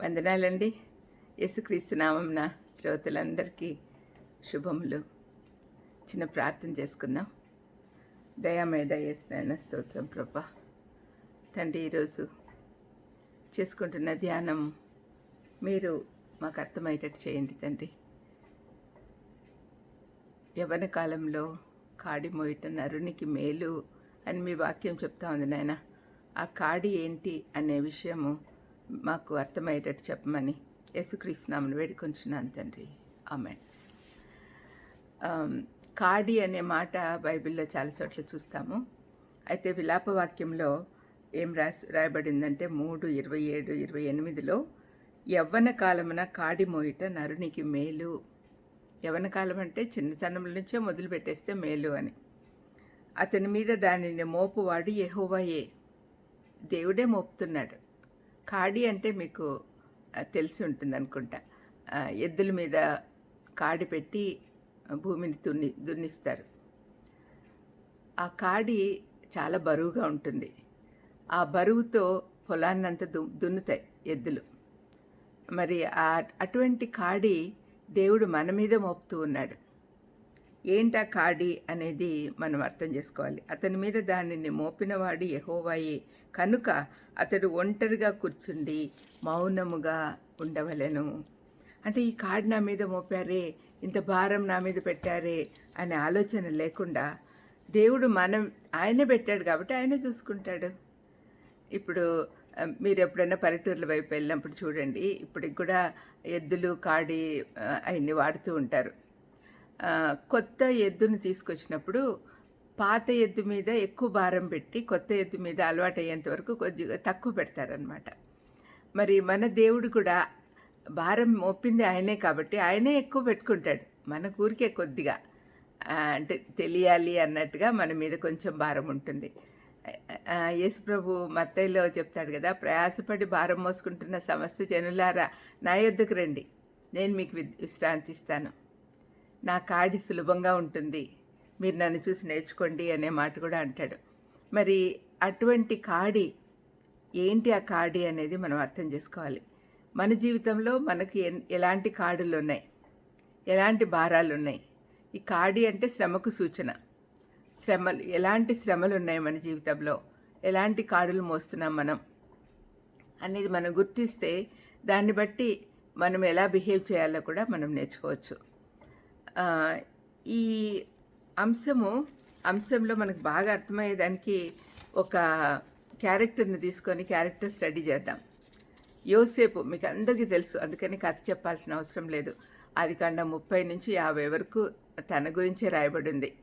వందనాలండి. యేసుక్రీస్తు నామంన శ్రోతలందరికీ శుభములు. చిన్న ప్రార్థన చేసుకుందాం. దయామేడ యేసునాయన స్తోత్రం ప్రభా. తండ్రి ఈరోజు చేసుకుంటున్న ధ్యానం మీరు మాకు అర్థమయ్యేటట్టు చేయండి తండ్రి. యవన కాలంలో కాడి మోయట నరునికి మేలు అని మీ వాక్యం చెప్తా ఉంది నాయన. ఆ కాడి ఏంటి అనే విషయము మాకు అర్థమయ్యేటట్టు చెప్పమని యేసుక్రీస్తునామను వేడుకొంచున్నాను తండ్రి. ఆమె కాడి అనే మాట బైబిల్లో చాలా చోట్ల చూస్తాము. అయితే విలాప వాక్యంలో ఏం రాసి రాయబడిందంటే మూడు ఇరవై ఏడు ఇరవై ఎనిమిదిలో యవ్వన కాలమున కాడి మోయిట నరునికి మేలు. యవ్వన కాలం అంటే చిన్నతనం నుంచే మొదలు పెట్టేస్తే మేలు అని. అతని మీద దానిని మోపువాడు యెహోవాయే. దేవుడే మోపుతున్నాడు. కాడి అంటే మీకు తెలిసి ఉంటుంది అనుకుంటా. ఎద్దుల మీద కాడి పెట్టి భూమిని దున్ని దున్నిస్తారు. ఆ కాడి చాలా బరువుగా ఉంటుంది. ఆ బరువుతో పొలాన్నంతా దు దున్నుతాయి ఎద్దులు. మరి ఆ అటువంటి కాడి దేవుడు మన మీద మోపుతూ ఉన్నాడు. ఏంటా కాడి అనేది మనం అర్థం చేసుకోవాలి. అతని మీద దానిని మోపినవాడు ఎహోవాయే కనుక అతడు ఒంటరిగా కూర్చుండి మౌనముగా ఉండవలెను. అంటే ఈ కాడి నా మీద మోపారే ఇంత భారం నా మీద పెట్టారే అనే ఆలోచన లేకుండా దేవుడు మనం ఆయనే పెట్టాడు కాబట్టి ఆయనే చూసుకుంటాడు. ఇప్పుడు మీరు ఎప్పుడైనా పల్లెటూర్ల వైపు వెళ్ళినప్పుడు చూడండి ఇప్పటికి కూడా ఎద్దులు కాడి అవన్నీ వాడుతూ ఉంటారు. కొత్త ఎద్దును తీసుకొచ్చినప్పుడు పాత ఎద్దు మీద ఎక్కువ భారం పెట్టి కొత్త ఎద్దు మీద అలవాటు అయ్యేంత వరకు కొద్దిగా తక్కువ పెడతారనమాట మరి మన దేవుడు కూడా భారం మోపింది ఆయనే కాబట్టి ఆయనే ఎక్కువ పెట్టుకుంటాడు. మన ఊరికే కొద్దిగా అంటే తెలియాలి అన్నట్టుగా మన మీద కొంచెం భారం ఉంటుంది. యేసుప్రభు యేసు ప్రభు చెప్తాడు కదా ప్రయాసపడి భారం మోసుకుంటున్న సమస్త జనులారా నా యొద్దకు రండి. నేను మీకు వి- విశ్రాంతి ఇస్తాను నా కాడి సులభంగా ఉంటుంది. మీరు నన్ను చూసి నేర్చుకోండి అనే మాట కూడా అంటాడు. మరి అటువంటి కాడి ఏంటి ఆ కాడి అనేది మనం అర్థం చేసుకోవాలి. మన జీవితంలో మనకి ఎన్- ఎలాంటి కాడులు ఉన్నాయి? ఎలాంటి భారాలు ఉన్నాయి? ఈ కాడి అంటే శ్రమకు సూచన. శ్రమలు ఎలాంటి శ్రమలు ఉన్నాయి మన జీవితంలో? ఎలాంటి కాడులు మోస్తున్నాం మనం? అనేది మనం గుర్తిస్తే దాన్ని బట్టి మనం ఎలా బిహేవ్ చేయాలో కూడా మనం నేర్చుకోవచ్చు. ఈ అంశము అంశంలో మనకు బాగా అర్థమయ్యేదానికి ఒక క్యారెక్టర్ని తీసుకొని క్యారెక్టర్ స్టడీ చేద్దాం. యోసేపు మీకు అందరికీ తెలుసు అందుకని కథ చెప్పాల్సిన అవసరం లేదు. అది కాండ ముప్పై నుంచి యాభై వరకు తన గురించే రాయబడింది.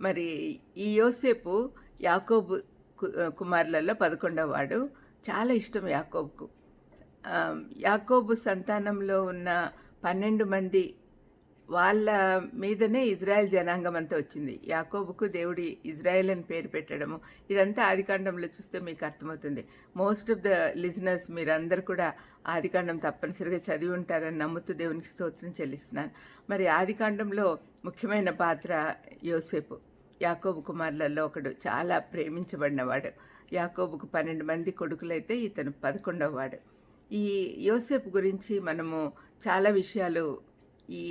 మరి ఈ యోసేపు యాకోబు కు- కుమారులలో పదకొండవ వాడు. చాలా ఇష్టం యాకోబుకు. యాకోబు సంతానంలో ఉన్న పన్నెండు మంది వాళ్ళ మీదనే ఇజ్రాయెల్ జనాంగం అంతా వచ్చింది. యాకోబుకు దేవుడి ఇజ్రాయెల్ అని పేరు పెట్టడము ఇదంతా ఆదికాండంలో చూస్తే మీకు అర్థమవుతుంది. మోస్ట్ ఆఫ్ ద లిజనర్స్ మీరందరూ కూడా ఆదికాండం తప్పనిసరిగా చదివి ఉంటారని నమ్ముతూ దేవునికి స్తోత్రం చెల్లిస్తున్నాను. మరి ఆదికాండంలో ముఖ్యమైన పాత్ర యోసేపు యాకోబు కుమారులలో ఒకడు. చాలా ప్రేమించబడినవాడు. యాకోబుకు పన్నెండు మంది కొడుకులైతే ఇతను పదకొండవ వాడు ఈ యోసేపు గురించి మనము చాలా విషయాలు ఈ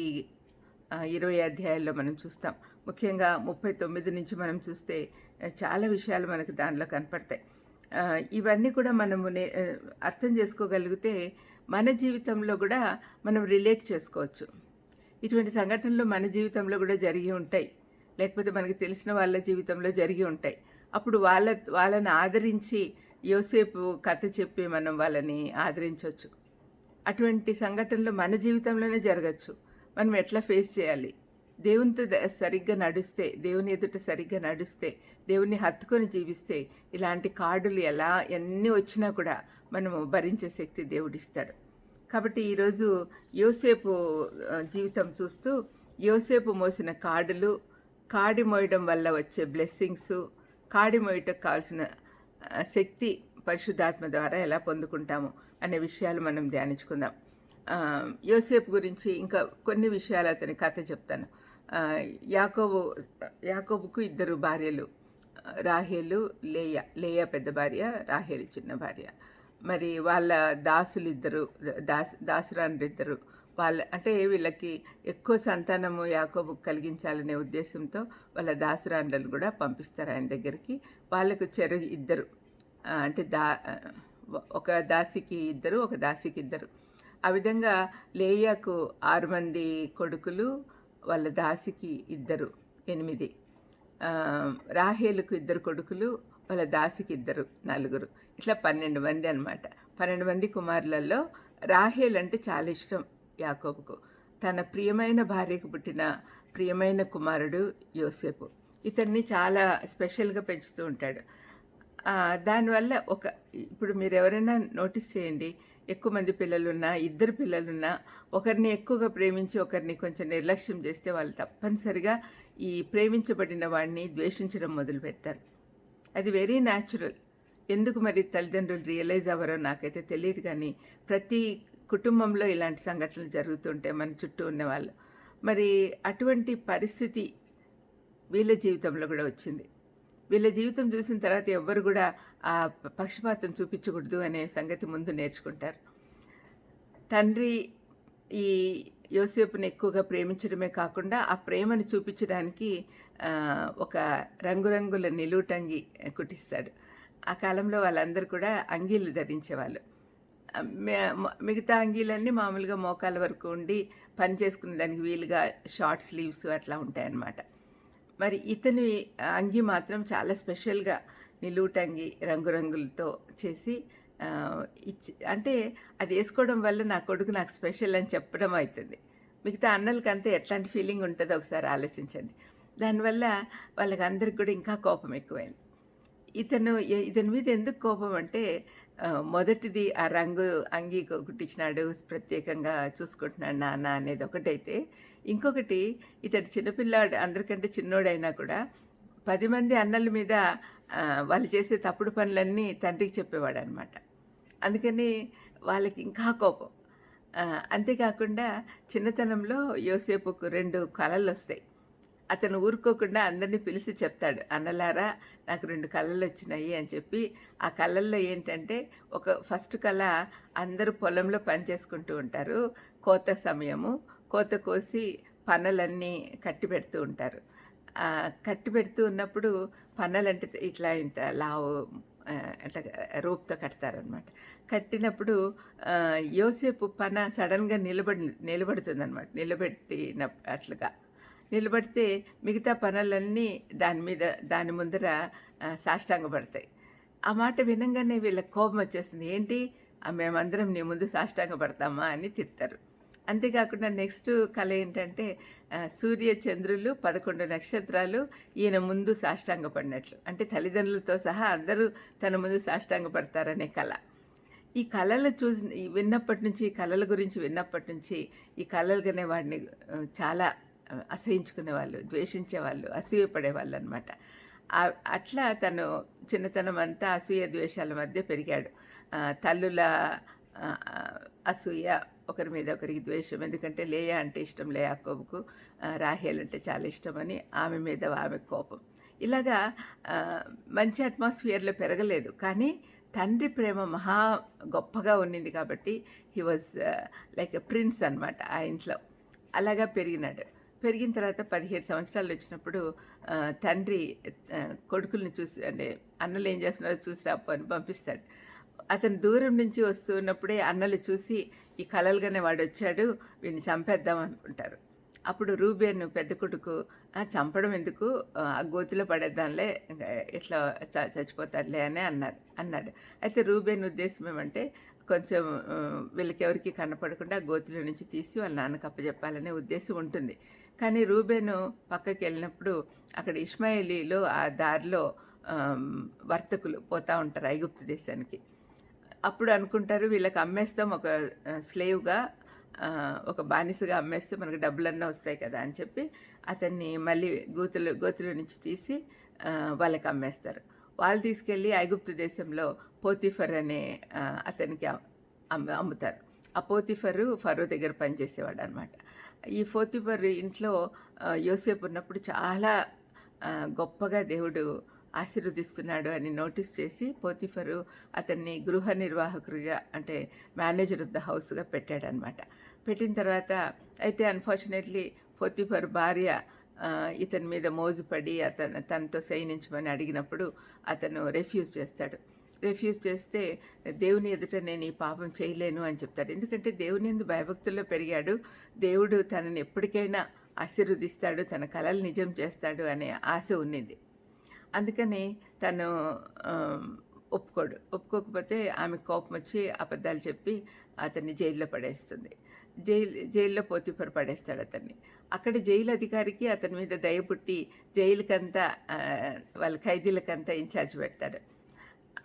ఇరవై అధ్యాయాల్లో మనం చూస్తాం. ముఖ్యంగా ముప్పై తొమ్మిది నుంచి మనం చూస్తే చాలా విషయాలు మనకు దానిలో కనపడతాయి. ఇవన్నీ కూడా మనము అర్థం చేసుకోగలిగితే మన జీవితంలో కూడా మనం రిలేట్ చేసుకోవచ్చు. ఇటువంటి సంఘటనలు మన జీవితంలో కూడా జరిగి ఉంటాయి. లేకపోతే మనకి తెలిసిన వాళ్ళ జీవితంలో జరిగి ఉంటాయి. అప్పుడు వాళ్ళ వాళ్ళని ఆదరించి యోసేపు కథ చెప్పి మనం వాళ్ళని ఆదరించవచ్చు. అటువంటి సంఘటనలు మన జీవితంలోనే జరగచ్చు. మనం ఎట్లా ఫేస్ చేయాలి? దేవునితో సరిగ్గా నడిస్తే దేవుని ఎదుట సరిగ్గా నడుస్తే దేవుని హత్తుకొని జీవిస్తే ఇలాంటి కార్డులు ఎలా ఎన్ని వచ్చినా కూడా మనము భరించే శక్తి దేవుడిస్తాడు. కాబట్టి ఈరోజు యోసేపు జీవితం చూస్తూ యోసేపు మోసిన కాడులు కాడి మోయడం వల్ల వచ్చే బ్లెస్సింగ్స్ కాడి మోయటకు కావాల్సిన శక్తి పరిశుద్ధాత్మ ద్వారా ఎలా పొందుకుంటాము అనే విషయాలు మనం ధ్యానించుకుందాం. యోసేపు గురించి ఇంకా కొన్ని విషయాలు అతని కథ చెప్తాను. యాకోబు యాకోబుకు ఇద్దరు భార్యలు రాహేలు లేయ లేయ పెద్ద భార్య రాహేలు చిన్న భార్య. మరి వాళ్ళ దాసులు ఇద్దరు దాస్ దాసురాండ్రు ఇద్దరు వాళ్ళ అంటే వీళ్ళకి ఎక్కువ సంతానము యాకోబు కలిగించాలనే ఉద్దేశంతో వాళ్ళ దాసురాండ్లను కూడా పంపిస్తారు ఆయన దగ్గరికి. వాళ్ళకు చెరు ఇద్దరు అంటే దా ఒక దాసికి ఇద్దరు ఒక దాసికి ఇద్దరు. ఆ విధంగా లేయాకు ఆరు మంది కొడుకులు వాళ్ళ దాసికి ఇద్దరు ఎనిమిది. రాహేలుకు ఇద్దరు కొడుకులు వాళ్ళ దాసికి ఇద్దరు నలుగురు. ఇట్లా పన్నెండు మంది అనమాట పన్నెండు మంది కుమారులలో రాహేల్ అంటే చాలా ఇష్టం యాకోబుకు. తన ప్రియమైన భార్యకు పుట్టిన ప్రియమైన కుమారుడు యోసేపు. ఇతన్ని చాలా స్పెషల్గా పెంచుతూ ఉంటాడు. దానివల్ల ఒక ఇప్పుడు మీరు ఎవరైనా నోటీస్ చేయండి ఎక్కువ మంది పిల్లలున్నా ఇద్దరు పిల్లలున్నా ఒకరిని ఎక్కువగా ప్రేమించి ఒకరిని కొంచెం నిర్లక్ష్యం చేస్తే వాళ్ళు తప్పనిసరిగా ఈ ప్రేమించబడిన వాడిని ద్వేషించడం మొదలు పెడతారు. అది వెరీ న్యాచురల్. ఎందుకు మరి తల్లిదండ్రులు రియలైజ్ అవ్వరో నాకైతే తెలియదు కానీ ప్రతి కుటుంబంలో ఇలాంటి సంఘటనలు జరుగుతుంటే మన చుట్టూ ఉన్న వాళ్ళు. మరి అటువంటి పరిస్థితి వీళ్ళ జీవితంలో కూడా వచ్చింది. వీళ్ళ జీవితం చూసిన తర్వాత ఎవ్వరు కూడా ఆ పక్షపాతం చూపించకూడదు అనే సంగతి ముందు నేర్చుకుంటారు. తండ్రి ఈ యోసేపుని ఎక్కువగా ప్రేమించడమే కాకుండా ఆ ప్రేమను చూపించడానికి ఒక రంగురంగుల నిలువుటంగి కుట్టిస్తాడు. ఆ కాలంలో వాళ్ళందరూ కూడా అంగీలు ధరించేవాళ్ళు. మిగతా అంగీలన్నీ మామూలుగా మోకాల వరకు ఉండి పని చేసుకునే దానికి వీలుగా షార్ట్ స్లీవ్స్ అట్లా ఉంటాయన్నమాట. మరి ఇతని అంగి మాత్రం చాలా స్పెషల్గా నిలువుటంగి రంగురంగులతో చేసి ఇచ్చి అంటే అది వేసుకోవడం వల్ల నా కొడుకు నాకు స్పెషల్ అని చెప్పడం అవుతుంది మిగతా అన్నలకి అంతే ఎట్లాంటి ఫీలింగ్ ఉంటుందో ఒకసారి ఆలోచించండి. దానివల్ల వాళ్ళకి అందరికి కూడా ఇంకా కోపం ఎక్కువైంది. ఇతను ఇతని మీద ఎందుకు కోపం అంటే మొదటిది ఆ రంగు అంగి కుట్టించినాడు ప్రత్యేకంగా చూసుకుంటున్నాడు నాన్న అనేది ఒకటైతే. ఇంకొకటి ఇతడు చిన్నపిల్లాడు అందరికంటే చిన్నోడైనా కూడా పది మంది అన్నల మీద వాళ్ళు చేసే తప్పుడు పనులన్నీ తండ్రికి చెప్పేవాడు అనమాట అందుకని వాళ్ళకి ఇంకా కోపం. అంతేకాకుండా చిన్నతనంలో యోసేపుకు రెండు కళలు వస్తాయి అతను ఊరుకోకుండా అందరినీ పిలిచి చెప్తాడు అన్నలారా నాకు రెండు కళలు వచ్చినాయి అని చెప్పి. ఆ కళల్లో ఏంటంటే ఒక ఫస్ట్ కళ అందరూ పొలంలో పని చేసుకుంటూ ఉంటారు కోత సమయము. కోత కోసి పనలన్నీ కట్టి పెడుతూ ఉంటారు. కట్టి పెడుతూ ఉన్నప్పుడు పనలంటే ఇట్లా ఇంత లావు అట్లా రోప్తో కడతారనమాట కట్టినప్పుడు యోసేపు పన సడన్గా నిలబడి నిలబడుతుందనమాట నిలబెట్టిన అట్లుగా. నిలబడితే మిగతా పనులన్నీ దాని మీద దాని ముందర సాష్టాంగపడతాయి. ఆ మాట వినంగానే వీళ్ళకి కోపం వచ్చేసింది ఏంటి? మేమందరం నీ ముందు సాష్టాంగపడతామా అని తిడతారు. అంతేకాకుండా నెక్స్ట్ కళ ఏంటంటే సూర్య చంద్రులు పదకొండు నక్షత్రాలు ఈయన ముందు సాష్టాంగపడినట్లు. అంటే తల్లిదండ్రులతో సహా అందరూ తన ముందు సాష్టాంగపడతారనే కళ. ఈ కళలు చూసి విన్నప్పటి నుంచి ఈ కళల గురించి విన్నప్పటి నుంచి ఈ కళలుగానే వాడిని చాలా అసహించుకునేవాళ్ళు ద్వేషించేవాళ్ళు అసూయపడేవాళ్ళు అనమాట అట్లా తను చిన్నతనం అంతా అసూయ ద్వేషాల మధ్య పెరిగాడు. తల్లుల అసూయ ఒకరి మీద ఒకరికి ద్వేషం. ఎందుకంటే లేయా అంటే ఇష్టం లేయా యాకోబుకు రాహేల్ అంటే చాలా ఇష్టమని ఆమె మీద ఆమె కోపం. ఇలాగా మంచి అట్మాస్ఫియర్లో పెరగలేదు. కానీ తండ్రి ప్రేమ మహా గొప్పగా ఉండింది కాబట్టి he was like a prince అనమాట ఆ ఇంట్లో. అలాగా పెరిగినాడు. పెరిగిన తర్వాత పదిహేడు సంవత్సరాలు వచ్చినప్పుడు తండ్రి కొడుకుల్ని చూసి అంటే అన్నలు ఏం చేస్తున్నారో చూసి రాపు అని పంపిస్తాడు. అతను దూరం నుంచి వస్తున్నప్పుడే అన్నలు చూసి ఈ కలలుగానే వాడు వచ్చాడు వీడిని చంపేద్దాం అనుకుంటారు. అప్పుడు రూబేన్ పెద్ద కొడుకు చంపడం ఎందుకు? ఆ గోతిలో పడేద్దాంలే ఇట్లా చ- చచ్చిపోతాడులే అని అన్నారు అన్నాడు. అయితే రూబేన్ ఉద్దేశం ఏమంటే కొంచెం వీళ్ళకి ఎవరికి కనపడకుండా ఆ నుంచి తీసి వాళ్ళ నాన్నకు అప్పచెప్పాలనే ఉద్దేశం ఉంటుంది. కానీ రూబేను పక్కకి వెళ్ళినప్పుడు అక్కడ ఇస్మాయిలీలో ఆ దారిలో వర్తకులు పోతూ ఉంటారు ఐగుప్తు దేశానికి. అప్పుడు అనుకుంటారు వీళ్ళకి అమ్మేస్తాం ఒక స్లేవ్గా ఒక బానిసగా అమ్మేస్తే మనకు డబ్బులన్నా వస్తాయి కదా అని చెప్పి అతన్ని మళ్ళీ గోతులు గోతుల నుంచి తీసి వాళ్ళకి అమ్మేస్తారు. వాళ్ళు తీసుకెళ్ళి ఐగుప్తు దేశంలో పోతిఫర్ అనే అతనికి అమ్- అమ్ముతారు. ఆ పోతిఫరు ఫరో దగ్గర పనిచేసేవాడు అనమాట ఈ పోతిఫర్ ఇంట్లో యోసేపు ఉన్నప్పుడు చాలా గొప్పగా దేవుడు ఆశీర్వదిస్తున్నాడు అని నోటీస్ చేసి పోతిఫరు అతన్ని గృహ నిర్వాహకుడిగా అంటే మేనేజర్ ఆఫ్ ద హౌస్గా పెట్టాడనమాట. పెట్టిన తర్వాత అయితే అన్ఫార్చునేట్లీ పోతిఫర్ భార్య ఇతని మీద మోజుపడి అతను తనతో సైనించమని అడిగినప్పుడు అతను రెఫ్యూజ్ చేస్తాడు. రెఫ్యూజ్ చేస్తే దేవుని ఎదుట నేను ఈ పాపం చేయలేను అని చెప్తాడు. ఎందుకంటే దేవుని ఎందు భయభక్తుల్లో పెరిగాడు. దేవుడు తనని ఎప్పటికైనా ఆశీర్వదిస్తాడు తన కలలు నిజం చేస్తాడు అనే ఆశ ఉన్నింది. అందుకని తను ఒప్పుకోడు. ఒప్పుకోకపోతే ఆమె కోపం వచ్చి అబద్ధాలు చెప్పి అతన్ని జైల్లో పడేస్తుంది. జైలు జైల్లో పోతిఫర్ పడేస్తాడు అతన్ని. అక్కడ జైలు అధికారికి అతని మీద దయ పుట్టి జైలుకంతా వాళ్ళ ఖైదీలకంతా ఇన్ఛార్జ్ పెడతాడు.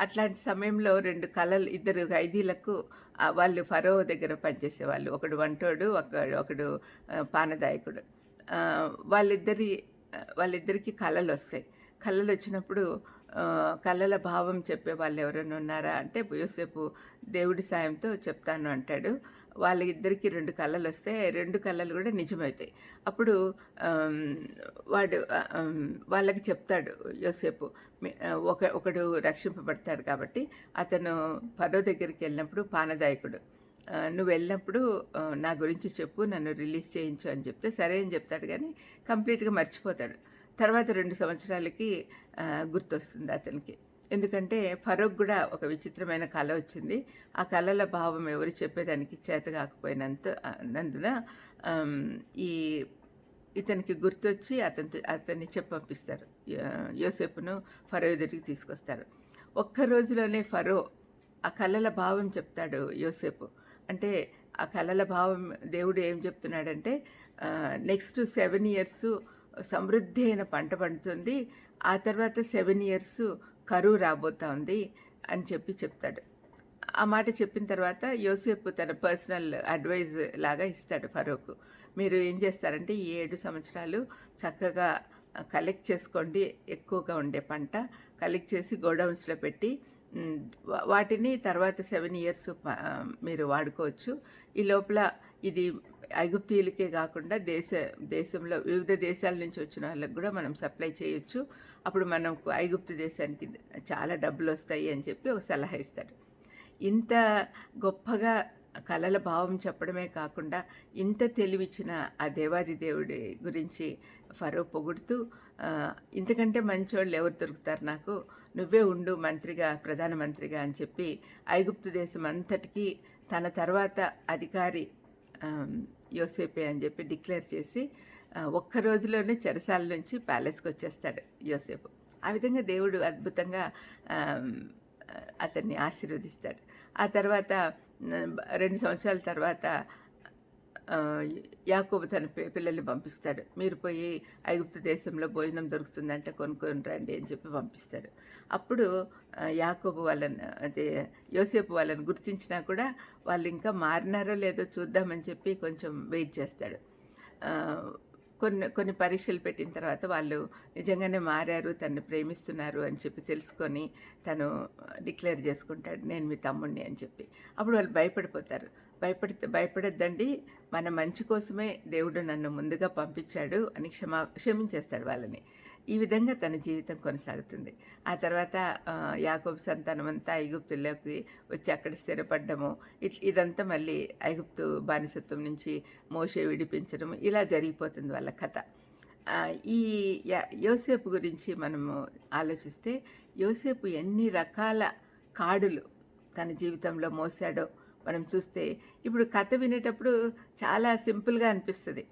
అట్లాంటి సమయంలో రెండు కళలు ఇద్దరు ఖైదీలకు వాళ్ళు ఫరో దగ్గర పనిచేసేవాళ్ళు. ఒకడు వంటోడు ఒకడు ఒకడు పానదాయకుడు. వాళ్ళిద్దరి వాళ్ళిద్దరికీ కళలు వస్తాయి. కళలు వచ్చినప్పుడు కళల భావం చెప్పే వాళ్ళు ఎవరైనా ఉన్నారా? అంటే యోసేపు దేవుడి సాయంతో చెప్తాను అంటాడు. వాళ్ళిద్దరికి రెండు కళలు వస్తే రెండు కళలు కూడా నిజమవుతాయి. అప్పుడు వాడు వాళ్ళకి చెప్తాడు యోసేపు ఒక ఒకడు రక్షింపబడతాడు కాబట్టి అతను పరో దగ్గరికి వెళ్ళినప్పుడు పానదాయకుడు నువ్వు వెళ్ళినప్పుడు నా గురించి చెప్పు నన్ను రిలీజ్ చేయించు అని చెప్తే సరే అని చెప్తాడు కానీ కంప్లీట్గా మర్చిపోతాడు. తర్వాత రెండు సంవత్సరాలకి గుర్తొస్తుంది అతనికి. ఎందుకంటే ఫరూక్ కూడా ఒక విచిత్రమైన కళ వచ్చింది. ఆ కళల భావం ఎవరు చెప్పేదానికి చేత కాకపోయినంత నందున ఈ ఇతనికి గుర్తొచ్చి అతనితో అతన్ని చెప్పంపిస్తారు యోసేపును ఫరో ఎదురికి తీసుకొస్తారు. ఒక్క రోజులోనే ఫరో ఆ కళల భావం చెప్తాడు యోసేపు. అంటే ఆ కళల భావం దేవుడు ఏం చెప్తున్నాడంటే నెక్స్ట్ సెవెన్ ఇయర్స్ సమృద్ధి అయిన పంట పండుతుంది. ఆ తర్వాత సెవెన్ ఇయర్స్ కరువు రాబోతా ఉంది అని చెప్పి చెప్తాడు. ఆ మాట చెప్పిన తర్వాత యోసేపు తన పర్సనల్ అడ్వైజ్ లాగా ఇస్తాడు ఫరూక్. మీరు ఏం చేస్తారంటే ఈ ఏడు సంవత్సరాలు చక్కగా కలెక్ట్ చేసుకోండి ఎక్కువగా ఉండే పంట కలెక్ట్ చేసి గోడౌన్స్లో పెట్టి వాటిని తర్వాత సెవెన్ ఇయర్స్ మీరు వాడుకోవచ్చు. ఈ లోపల ఇది ఐగుప్తీయులకే కాకుండా దేశ దేశంలో వివిధ దేశాల నుంచి వచ్చిన వాళ్ళకి కూడా మనం సప్లై చేయొచ్చు. అప్పుడు మనకు ఐగుప్తు దేశానికి చాలా డబ్బులు వస్తాయి అని చెప్పి ఒక సలహా ఇస్తాడు ఇంత గొప్పగా కళల భావం చెప్పడమే కాకుండా ఇంత తెలివిచ్చిన ఆ దేవాది దేవుడి గురించి ఫరో పొగుడుతూ ఇంతకంటే మంచోళ్ళు ఎవరు దొరుకుతారు నాకు? నువ్వే ఉండు మంత్రిగా ప్రధానమంత్రిగా అని చెప్పి ఐగుప్తు దేశం అంతటికీ తన తర్వాత అధికారి యోసేపే అని చెప్పి డిక్లేర్ చేసి ఒక్క రోజులోనే చెరసాల నుంచి ప్యాలెస్కి వచ్చేస్తాడు యోసేపు. ఆ విధంగా దేవుడు అద్భుతంగా అతన్ని ఆశీర్వదిస్తాడు. ఆ తర్వాత రెండు సంవత్సరాల తర్వాత యాకోబు తన పిల్లల్ని పంపిస్తాడు. మీరు పోయి ఐగుప్తు దేశంలో భోజనం దొరుకుతుందంటే కొనుక్కొని రండి అని చెప్పి పంపిస్తాడు. అప్పుడు యాకోబు వాళ్ళని అదే యోసేపు వాళ్ళని గుర్తించినా కూడా వాళ్ళు ఇంకా మారినారో లేదో చూద్దామని చెప్పి కొంచెం వెయిట్ చేస్తాడు. కొన్ని కొన్ని పరీక్షలు పెట్టిన తర్వాత వాళ్ళు నిజంగానే మారారు తను ప్రేమిస్తున్నారు అని చెప్పి తెలుసుకొని తను డిక్లేర్ చేసుకుంటాడు నేను మీ తమ్ముడిని అని చెప్పి. అప్పుడు వాళ్ళు భయపడిపోతారు. భయపడితే భయపడొద్దండి. మన మంచి కోసమే దేవుడు నన్ను ముందుగా పంపించాడు అని క్షమా క్షమించేస్తాడు వాళ్ళని. ఈ విధంగా తన జీవితం కొనసాగుతుంది. ఆ తర్వాత ఆ, యాకోబు సంతానం అంతా ఐగుప్తుల్లోకి వచ్చి అక్కడ స్థిరపడ్డము. ఇట్ ఇదంతా మళ్ళీ ఐగుప్తు బానిసత్వం నుంచి మోసే విడిపించడం ఇలా జరిగిపోతుంది వాళ్ళ కథ. ఈ యోసేపు గురించి మనము ఆలోచిస్తే యోసేపు ఎన్ని రకాల కాడులు తన జీవితంలో మోసాడో మనం చూస్తే ఇప్పుడు కథ వినేటప్పుడు చాలా సింపుల్గా అనిపిస్తుంది.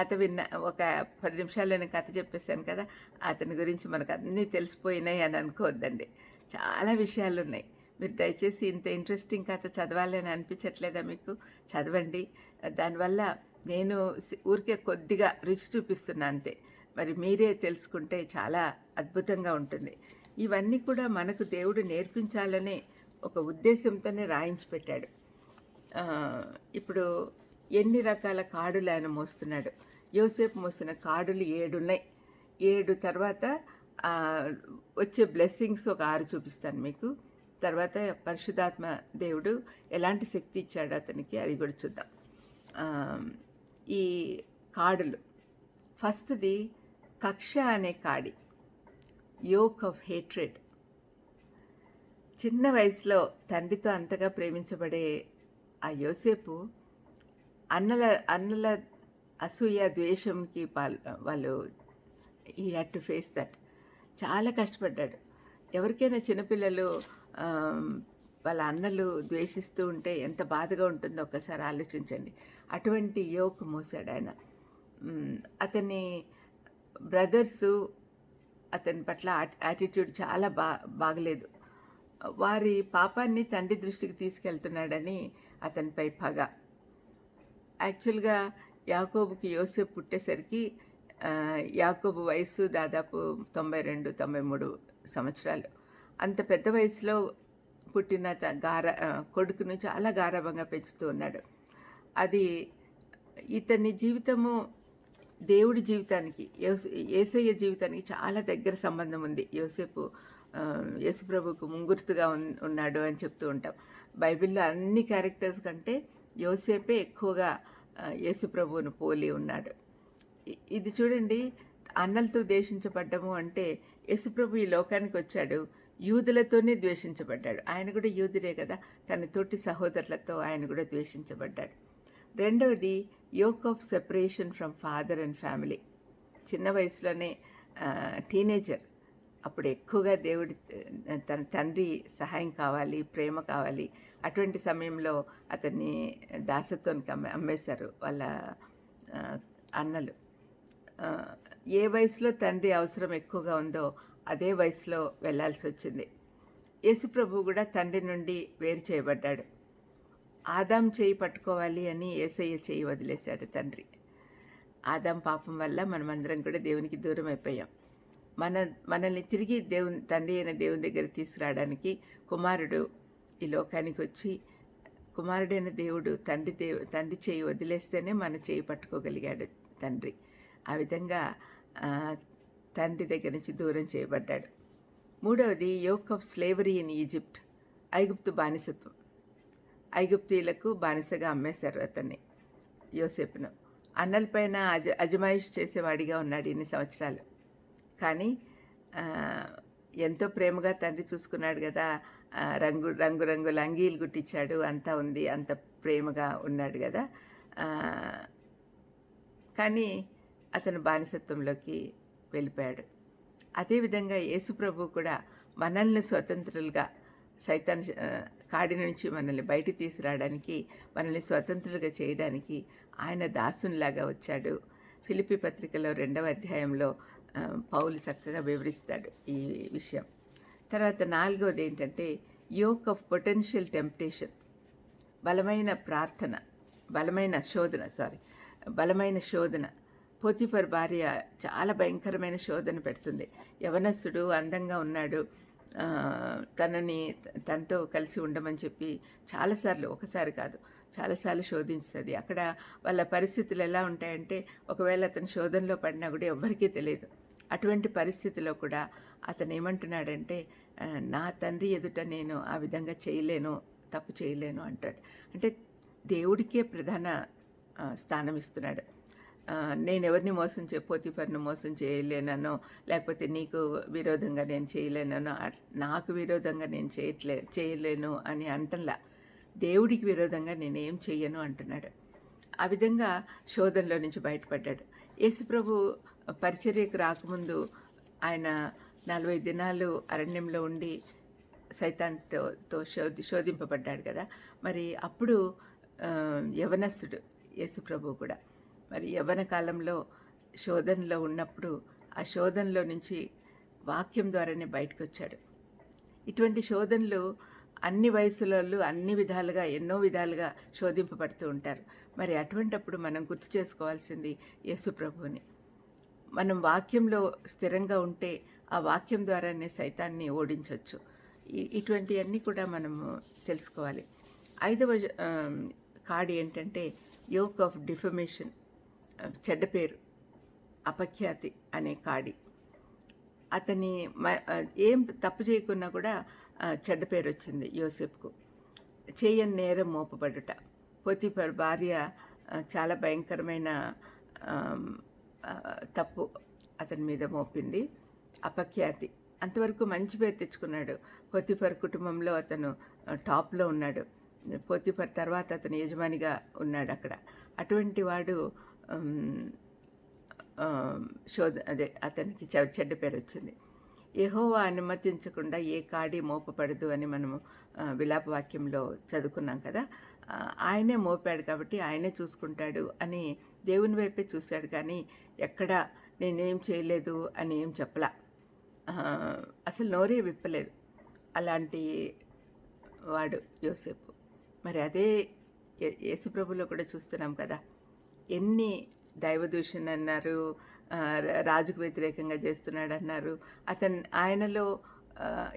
కథ విన్న ఒక పది నిమిషాల్లోనే కథ చెప్పేశాను కదా అతని గురించి మనకు అన్నీ తెలిసిపోయినాయి అని అనుకోవద్దండి. చాలా విషయాలు ఉన్నాయి. మీరు దయచేసి ఇంత ఇంట్రెస్టింగ్ కథ చదవాలని అనిపించట్లేదా మీకు? చదవండి. దానివల్ల నేను ఊరికే కొద్దిగా రుచి చూపిస్తున్నా అంతే. మరి మీరే తెలుసుకుంటే చాలా అద్భుతంగా ఉంటుంది. ఇవన్నీ కూడా మనకు దేవుడు నేర్పించాలనే ఒక ఉద్దేశంతోనే రాయించి పెట్టాడు. ఇప్పుడు ఎన్ని రకాల కాడులు ఆయన మోస్తున్నాడు? యోసేపు మోసిన కాడులు ఏడున్నాయి. ఏడు తర్వాత వచ్చే బ్లెస్సింగ్స్ ఒక ఆరు చూపిస్తాను మీకు. తర్వాత పరిశుధాత్మ దేవుడు ఎలాంటి శక్తి ఇచ్చాడు అతనికి అది కూడా చూద్దాం. ఈ కాడులు. ఫస్ట్ది కక్ష అనే కాడి. Yoke of hatred. చిన్న వయసులో తండ్రితో అంతగా ప్రేమించబడే ఆ యోసేపు అన్నల అన్నల అసూయ ద్వేషంకి పాల్ వాళ్ళు ఈ హ్యాడ్ టు ఫేస్ దట్ చాలా కష్టపడ్డాడు. ఎవరికైనా చిన్నపిల్లలు వాళ్ళ అన్నలు ద్వేషిస్తూ ఉంటే ఎంత బాధగా ఉంటుందో ఒక్కసారి ఆలోచించండి. అటువంటి యోక్ మోసాడు ఆయన. అతని బ్రదర్సు అతని పట్ల యాటిట్యూడ్ చాలా బా బాగలేదు. వారి పాపాన్ని తండ్రి దృష్టికి తీసుకెళ్తున్నాడని అతనిపై పగ. యాక్చువల్గా యాకోబుకి యోసేపు పుట్టేసరికి యాకోబు వయసు దాదాపు తొంభై రెండు తొంభై మూడు సంవత్సరాలు. అంత పెద్ద వయసులో పుట్టిన త- గార కొడుకును చాలా గారాభంగా పెంచుతూ ఉన్నాడు. అది ఇతని జీవితము దేవుడి జీవితానికి యోస- ఏసయ్య జీవితానికి చాలా దగ్గర సంబంధం ఉంది. యోసేపు యేసుప్రభుకు ముంగుర్తుగా ఉన్- ఉన్నాడు అని చెప్తూ ఉంటాం. బైబిల్లో అన్ని క్యారెక్టర్స్ కంటే యోసేపే ఎక్కువగా యేసుప్రభువును పోలి ఉన్నాడు. ఇది చూడండి అన్నలతో ద్వేషించబడ్డము అంటే యేసుప్రభు ఈ లోకానికి వచ్చాడు యూదులతోనే ద్వేషించబడ్డాడు. ఆయన కూడా యూదులే కదా తన తోటి సహోదరులతో ఆయన కూడా ద్వేషించబడ్డాడు. రెండవది yoke of separation from father and family. చిన్న వయసులోనే టీనేజర్ అప్పుడు ఎక్కువగా దేవుడి తన తండ్రి సహాయం కావాలి ప్రేమ కావాలి. అటువంటి సమయంలో అతన్ని దాసత్వానికి అమ్మే అమ్మేశారు వాళ్ళ అన్నలు. ఏ వయసులో తండ్రి అవసరం ఎక్కువగా ఉందో అదే వయసులో వెళ్ళాల్సి వచ్చింది. యేసుప్రభు కూడా తండ్రి నుండి వేరు చేయబడ్డాడు. ఆదాం చేయి పట్టుకోవాలి అని ఏసయ్య చేయి వదిలేశాడు తండ్రి. ఆదాం పాపం వల్ల మనమందరం కూడా దేవునికి దూరం అయిపోయాం. మన మనల్ని తిరిగి దేవుని తండ్రి అయిన దేవుని దగ్గర తీసుకురావడానికి కుమారుడు ఈ లోకానికి వచ్చి కుమారుడైన దేవుడు తండ్రి దేవు తండ్రి చేయి వదిలేస్తేనే మన చేయి పట్టుకోగలిగాడు తండ్రి. ఆ విధంగా తండ్రి దగ్గర నుంచి దూరం చేయబడ్డాడు. మూడవది yoke of slavery in Egypt ఐగుప్తు బానిసత్వం. ఐగుప్తీయులకు బానిసగా అమ్మేశారు అతన్ని యోసేపును. అన్నలపైన అజ అజమాయిష్ చేసేవాడిగా ఉన్నాడు ఇన్ని సంవత్సరాలు. కానీ ఎంతో ప్రేమగా తండ్రి చూసుకున్నాడు కదా రంగు రంగు రంగు లంగీలు గుట్టించాడు అంతా ఉంది అంత ప్రేమగా ఉన్నాడు కదా. కానీ అతను బానిసత్వంలోకి వెళ్ళిపోయాడు. అదేవిధంగా యేసుప్రభు కూడా మనల్ని స్వతంత్రులుగా సైతాన్ కాడి నుంచి మనల్ని బయట తీసుకురావడానికి మనల్ని స్వతంత్రులుగా చేయడానికి ఆయన దాసునిలాగా వచ్చాడు. ఫిలిపి పత్రికలో రెండవ అధ్యాయంలో పౌలు చక్కగా వివరిస్తాడు ఈ విషయం. తర్వాత నాలుగవది ఏంటంటే యోక్ ఆఫ్ పొటెన్షియల్ టెంప్టేషన్. బలమైన ప్రార్థన బలమైన శోధన సారీ బలమైన శోధన. పోతిఫర్ భార్య చాలా భయంకరమైన శోధన పెడుతుంది. యవనస్సుడు అందంగా ఉన్నాడు. తనని తనతో కలిసి ఉండమని చెప్పి చాలాసార్లు ఒకసారి కాదు చాలాసార్లు శోధించుతుంది అక్కడ వాళ్ళ పరిస్థితులు ఎలా ఉంటాయంటే ఒకవేళ అతను శోధనలో పడినా కూడా ఎవ్వరికీ తెలియదు. అటువంటి పరిస్థితిలో కూడా అతను ఏమంటున్నాడంటే నా తండ్రి ఎదుట నేను ఆ విధంగా చేయలేను తప్పు చేయలేను అంటాడు. అంటే దేవుడికే ప్రధాన స్థానం ఇస్తున్నాడు. నేను ఎవరిని మోసం చే పోతిఫర్ను మోసం చేయలేననో లేకపోతే నీకు విరోధంగా నేను చేయలేననో అట్- నాకు విరోధంగా నేను చేయట్లే చేయలేను అని అంటంలా. దేవుడికి విరోధంగా నేనేం చెయ్యను అంటున్నాడు. ఆ విధంగా శోధనలో నుంచి బయటపడ్డాడు. యేసుప్రభు పరిచర్యకు రాకముందు ఆయన నలభై దినాలు అరణ్యంలో ఉండి సైతాన్తో తో శోధి శోధింపబడ్డాడు కదా. మరి అప్పుడు యవనస్సుడు యేసుప్రభు కూడా. మరి యవన కాలంలో శోధనలో ఉన్నప్పుడు ఆ శోధనలో నుంచి వాక్యం ద్వారానే బయటకు వచ్చాడు ఇటువంటి శోధనలు అన్ని వయసులలో అన్ని విధాలుగా ఎన్నో విధాలుగా శోధింపబడుతూ ఉంటారు. మరి అటువంటప్పుడు మనం గుర్తు చేసుకోవాల్సింది యేసుప్రభువుని మనం వాక్యంలో స్థిరంగా ఉంటే ఆ వాక్యం ద్వారానే సైతాన్ని ఓడించవచ్చు ఇటువంటివన్నీ కూడా మనము తెలుసుకోవాలి. ఐదవ కాడి కార్డ్ ఏంటంటే యోక్ ఆఫ్ డిఫమేషన్ చెడ్డ పేరు అపఖ్యాతి అనే కాడి. అతని మ- ఏం తప్పు చేయకున్నా కూడా చెడ్డ పేరు వచ్చింది యోసెఫ్కు చేయని నేరం మోపబడుట. పోతిఫర్ భార్య చాలా భయంకరమైన తప్పు అతని మీద మోపింది. అపఖ్యాతి. అంతవరకు మంచి పేరు తెచ్చుకున్నాడు. పొత్తిఫర్ కుటుంబంలో అతను టాప్లో ఉన్నాడు. పొత్తిఫర్ తర్వాత అతను యజమానిగా ఉన్నాడు అక్కడ. అటువంటి వాడు శోధ అదే అతనికి చె- చెడ్డ పేరు వచ్చింది యహోవా అనుమతించకుండా ఏ కాడి మోపబడదు అని మనము విలాపవాక్యంలో విలాప వాక్యంలో చదువుకున్నాం కదా. ఆయనే మోపాడు కాబట్టి ఆయనే చూసుకుంటాడు అని దేవుని వైపే చూశాడు కానీ ఎక్కడ నేనేం చేయలేదు అని ఏం చెప్పలా. అసలు నోరే విప్పలేదు అలాంటి వాడు యోసేపు. మరి అదే యేసుప్రభులో కూడా చూస్తున్నాం కదా ఎన్ని దైవదూషణ అన్నారు రాజుకు వ్యతిరేకంగా చేస్తున్నాడన్నారు. అతను ఆయనలో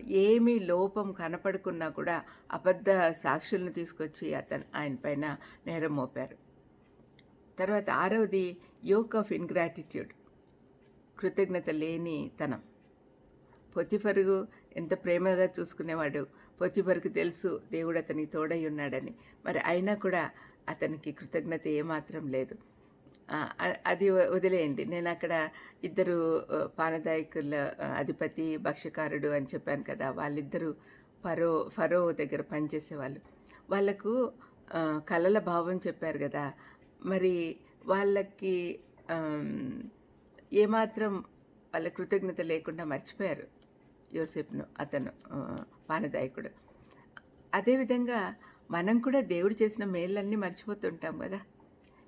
ఏమీ లోపం కనపడుకున్నా కూడా అబద్ధ సాక్షులను తీసుకొచ్చి అతను ఆయన పైన నేరం మోపారు. తర్వాత ఆరవది యోక్ ఆఫ్ ఇన్గ్రాటిట్యూడ్ కృతజ్ఞత లేని తనం. పొత్తిఫరుగు ఎంత ప్రేమగా చూసుకునేవాడు పొత్తిఫరుకు తెలుసు దేవుడు అతనికి తోడై ఉన్నాడని. మరి అయినా కూడా అతనికి కృతజ్ఞత ఏమాత్రం లేదు. అది వదిలేయండి. నేను అక్కడ ఇద్దరు పానదాయకుల అధిపతి భక్ష్యకారుడు అని చెప్పాను కదా వాళ్ళిద్దరూ ఫరో ఫరో దగ్గర పనిచేసేవాళ్ళు. వాళ్ళకు కళల కలల భావం చెప్పారు కదా మరి వాళ్ళకి ఏమాత్రం వాళ్ళ కృతజ్ఞత లేకుండా మర్చిపోయారు యోసేపును అతను పానదాయకుడు. అదేవిధంగా మనం కూడా దేవుడు చేసిన మేళ్ళన్నీ మర్చిపోతుంటాం కదా.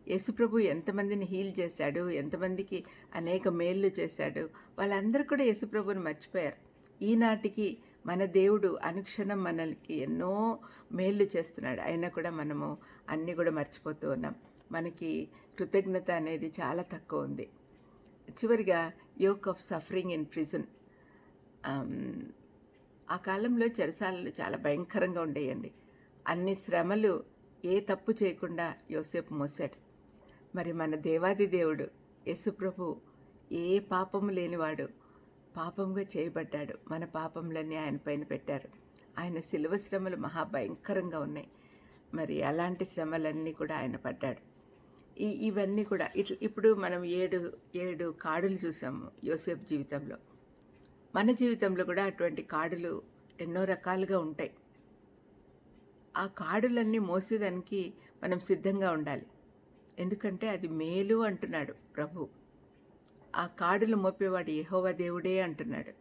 యేసుప్రభు ఎంతమందిని హీల్ చేశాడు ఎంతమందికి అనేక మేళ్ళు చేశాడు వాళ్ళందరూ కూడా యేసుప్రభుని మర్చిపోయారు. ఈనాటికి మన దేవుడు అనుక్షణం మనకి ఎన్నో మేళ్ళు చేస్తున్నాడు. అయినా కూడా మనము అన్నీ కూడా మర్చిపోతూ ఉన్నాం. మనకి కృతజ్ఞత అనేది చాలా తక్కువ ఉంది. చివరిగా yoke of suffering in prison. ఆ కాలంలో చెరసాలలు చాలా భయంకరంగా ఉండేయండి. అన్ని శ్రమలు ఏ తప్పు చేయకుండా యోసేపు మోసాడు. మరి మన దేవాది దేవుడు యశుప్రభు ఏ పాపము లేనివాడు పాపంగా చేయబడ్డాడు. మన పాపములన్నీ ఆయన పైన పెట్టారు. ఆయన శిలువ శ్రమలు మహాభయంకరంగా ఉన్నాయి. మరి అలాంటి శ్రమలన్నీ కూడా ఆయన పడ్డాడు. ఈ ఇవన్నీ కూడా ఇట్లా ఇప్పుడు మనం ఏడు ఏడు కాడులు చూసాము యోసేపు జీవితంలో. మన జీవితంలో కూడా అటువంటి కాడులు ఎన్నో రకాలుగా ఉంటాయి. ఆ కాడులన్నీ మోసేదానికి మనం సిద్ధంగా ఉండాలి. ఎందుకంటే అది మేలు అంటున్నాడు ప్రభు. ఆ కాడులు మోపేవాడు యెహోవా దేవుడే అంటున్నాడు.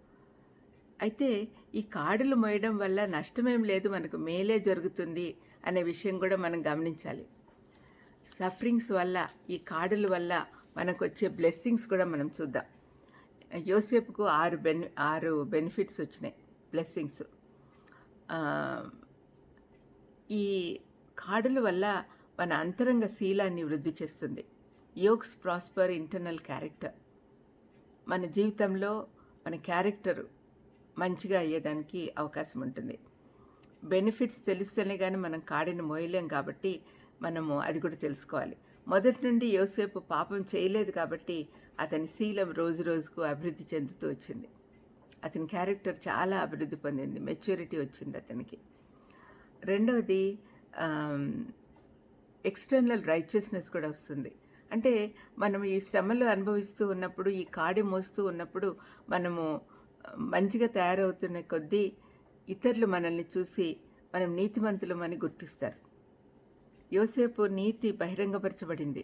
అయితే ఈ కాడులు మోయడం వల్ల నష్టమేం లేదు మనకు మేలే జరుగుతుంది అనే విషయం కూడా మనం గమనించాలి. సఫరింగ్స్ వల్ల ఈ కాడుల వల్ల మనకు వచ్చే బ్లెస్సింగ్స్ కూడా మనం చూద్దాం. యోసేపుకు ఆరు బెన్ ఆరు బెనిఫిట్స్ వచ్చినాయి బ్లెస్సింగ్స్. ఈ కాడుల వల్ల మన అంతరంగ శీలాన్ని వృద్ధి చేస్తుంది. Yokes prosper internal character. మన జీవితంలో మన క్యారెక్టర్ మంచిగా అయ్యేదానికి అవకాశం ఉంటుంది. బెనిఫిట్స్ తెలిస్తేనే కానీ మనం కాడిని మోయలేం కాబట్టి మనము అది కూడా తెలుసుకోవాలి. మొదటి నుండి యోసేపు పాపం చేయలేదు కాబట్టి అతని శీలం రోజు రోజుకు అభివృద్ధి చెందుతూ వచ్చింది. అతని క్యారెక్టర్ చాలా అభివృద్ధి పొందింది. మెచ్యూరిటీ వచ్చింది అతనికి. రెండవది ఎక్స్టర్నల్ రైచియస్నెస్ కూడా వస్తుంది. అంటే మనం ఈ శ్రమలు అనుభవిస్తూ ఉన్నప్పుడు ఈ కాడి మోస్తూ ఉన్నప్పుడు మనము మంచిగా తయారవుతున్న కొద్దీ ఇతరులు మనల్ని చూసి మనం నీతిమంతులమని గుర్తిస్తారు. యోసేపు నీతి బహిరంగపరచబడింది.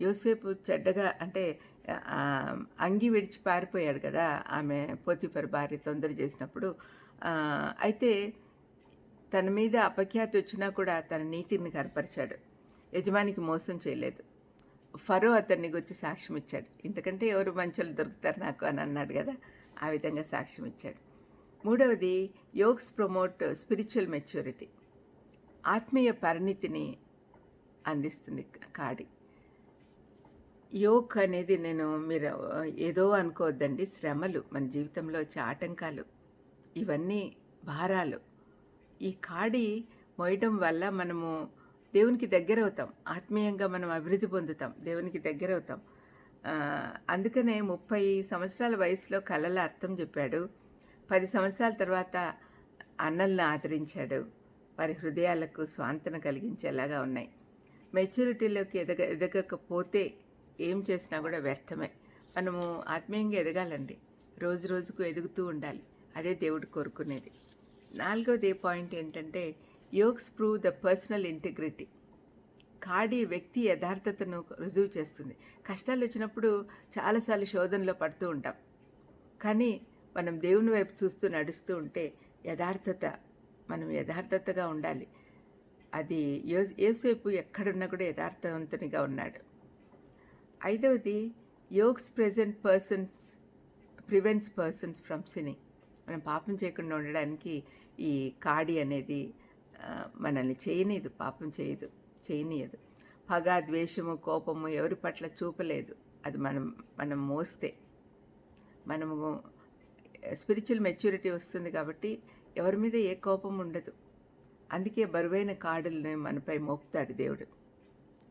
యోసేపు చెడ్డగా అంటే అంగి విడిచి పారిపోయాడు కదా ఆమె పోతిపరి భార్య తొందర చేసినప్పుడు. అయితే తన మీద అపఖ్యాతి వచ్చినా కూడా తన నీతిని కనపరిచాడు. యజమానికి మోసం చేయలేదు. ఫరో అతన్ని గురించి సాక్ష్యం ఇచ్చాడు. ఇంతకంటే ఎవరు మంచోళ్ళు దొరుకుతారు నాకు అని అన్నాడు కదా ఆ విధంగా సాక్ష్యం ఇచ్చాడు. మూడవది యోగ్స్ ప్రమోట్ స్పిరిచువల్ మెచ్యూరిటీ. ఆత్మీయ పరిణితిని అందిస్తుంది కాడి. యోగ్ అనేది నేను మీరు ఏదో అనుకోవద్దండి. శ్రమలు మన జీవితంలో వచ్చే ఆటంకాలు ఇవన్నీ భారాలు. ఈ కాడి మోయడం వల్ల మనము దేవునికి దగ్గర అవుతాం ఆత్మీయంగా మనం అభివృద్ధి పొందుతాం. దేవునికి దగ్గర అవుతాం అందుకనే ముప్పై సంవత్సరాల వయసులో కళల అర్థం చెప్పాడు. పది సంవత్సరాల తర్వాత అన్నల్ని ఆదరించాడు. వారి హృదయాలకు స్వాంతన కలిగించేలాగా ఉన్నాయి. మెచ్యూరిటీలోకి ఎదగ ఎదగకపోతే ఏం చేసినా కూడా వ్యర్థమే. మనము ఆత్మీయంగా ఎదగాలండి. రోజు రోజుకు ఎదుగుతూ ఉండాలి. అదే దేవుడు కోరుకునేది. నాలుగవది పాయింట్ ఏంటంటే yokes prove the personal integrity. కాడి వ్యక్తి యథార్థతను రుజువు చేస్తుంది. కష్టాలు వచ్చినప్పుడు చాలాసార్లు శోధనలో పడుతూ ఉంటాం. కానీ మనం దేవుని వైపు చూస్తూ నడుస్తూ ఉంటే యథార్థత మనం యథార్థతగా ఉండాలి. అది యో ఏసేపు ఎక్కడున్నా కూడా యథార్థవంతునిగా ఉన్నాడు. ఐదవది yokes present persons prevents persons from sinning మనం పాపం చేయకుండా ఉండడానికి ఈ కాడి అనేది మనల్ని చేయనీయదు పాపం చేయదు చేయనీయదు. పగ ద్వేషము కోపము ఎవరి పట్ల చూపలేదు. అది మనం మనం మోస్తే. మనము స్పిరిచువల్ మెచ్యూరిటీ వస్తుంది కాబట్టి ఎవరి మీద ఏ కోపం ఉండదు. అందుకే బరువైన కాడుల్ని మనపై మోపుతాడు దేవుడు.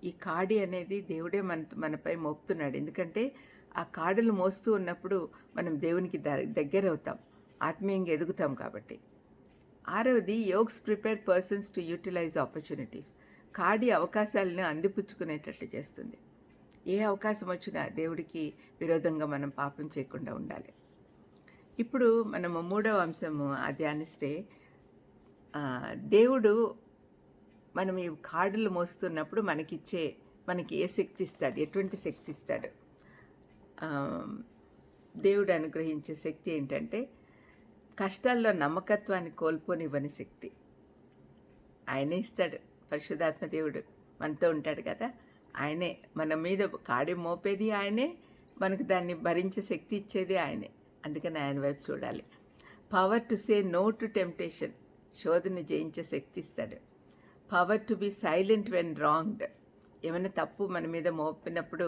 ఈ కాడి అనేది దేవుడే మన మనపై మోపుతున్నాడు. ఎందుకంటే ఆ కాడులు మోస్తూ ఉన్నప్పుడు మనం దేవునికి ద దగ్గర అవుతాం ఆత్మీయంగా ఎదుగుతాం కాబట్టి. ఆరవది yokes prepare persons to utilize opportunities. కాడి అవకాశాలను అందిపుచ్చుకునేటట్లు చేస్తుంది. ఏ అవకాశం వచ్చినా దేవుడికి విరోధంగా మనం పాపం చేయకుండా ఉండాలి. ఇప్పుడు మనము మూడవ అంశము ధ్యానిస్తే దేవుడు మనం ఈ కాడులు మోస్తున్నప్పుడు మనకిచ్చే మనకి ఏ శక్తి ఇస్తాడు? ఎటువంటి శక్తి ఇస్తాడు? దేవుడు అనుగ్రహించే శక్తి ఏంటంటే కష్టాల్లో నమ్మకత్వాన్ని కోల్పోనివ్వని శక్తి. ఆయనే ఇస్తాడు పరిశుధాత్మ దేవుడు మనతో ఉంటాడు కదా. ఆయనే మన మీద కాడి మోపేది ఆయనే మనకు దాన్ని భరించే శక్తి ఇచ్చేది ఆయనే. అందుకని ఆయన వైపు చూడాలి. Power to say no to temptation శోధన జయించే శక్తి ఇస్తాడు. Power to be silent when wronged ఏమైనా తప్పు మన మీద మోపినప్పుడు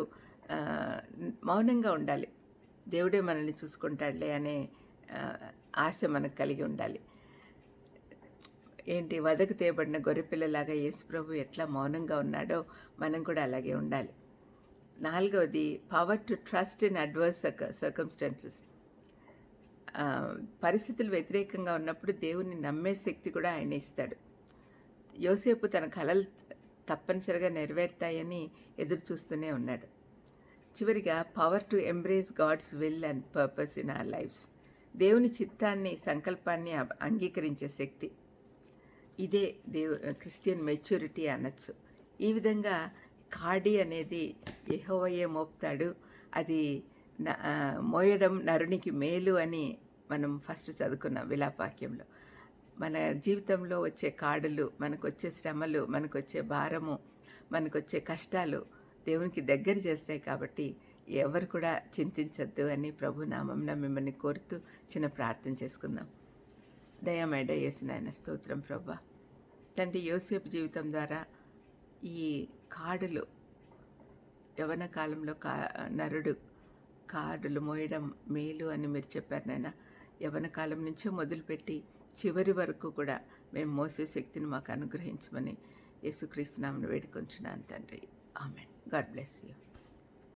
మౌనంగా ఉండాలి. దేవుడే మనల్ని చూసుకుంటాడులే అనే ఆశ మనకు కలిగి ఉండాలి. ఏంటి? వదకు తీయబడిన గొర్రెపిల్లలాగా యేసుప్రభు ఎట్లా మౌనంగా ఉన్నాడో మనం కూడా అలాగే ఉండాలి. నాలుగవది power to trust in adverse circumstances పరిస్థితులు వ్యతిరేకంగా ఉన్నప్పుడు దేవుణ్ణి నమ్మే శక్తి కూడా ఆయన ఇస్తాడు. యోసేపు తన కళలు తప్పనిసరిగా నెరవేరుతాయని ఎదురు చూస్తూనే ఉన్నాడు. చివరిగా power to embrace God's will and purpose in our lifes దేవుని చిత్తాన్ని సంకల్పాన్ని అంగీకరించే శక్తి. ఇదే దేవు క్రిస్టియన్ మెచ్యూరిటీ అనొచ్చు. ఈ విధంగా కాడి అనేది యెహోవయే మోపుతాడు. అది న- మోయడం నరునికి మేలు అని మనం ఫస్ట్ చదువుకున్నాం విలాపాక్యంలో. మన జీవితంలో వచ్చే కాడులు మనకు వచ్చే శ్రమలు మనకు వచ్చే భారము మనకు వచ్చే కష్టాలు దేవునికి దగ్గర చేస్తాయి కాబట్టి ఎవరు కూడా చింతించద్దు అని ప్రభు నామంన మిమ్మల్ని కోరుతూ చిన్న ప్రార్థన చేసుకుందాం. దయామేడ చేసిన నాయన స్తోత్రం ప్రభా. తండ్రి యోసేపు జీవితం ద్వారా ఈ కాడులు యవన కాలంలో కా నరుడు కాడులు మోయడం మేలు అని మీరు చెప్పారు నాయన. యవన కాలం నుంచే మొదలుపెట్టి చివరి వరకు కూడా మేము మోసే శక్తిని మాకు అనుగ్రహించమని యేసుక్రీస్తు నామను వేడుకొంచున్నాను తండ్రి. ఆమె గాడ్ బ్లెస్ యూ.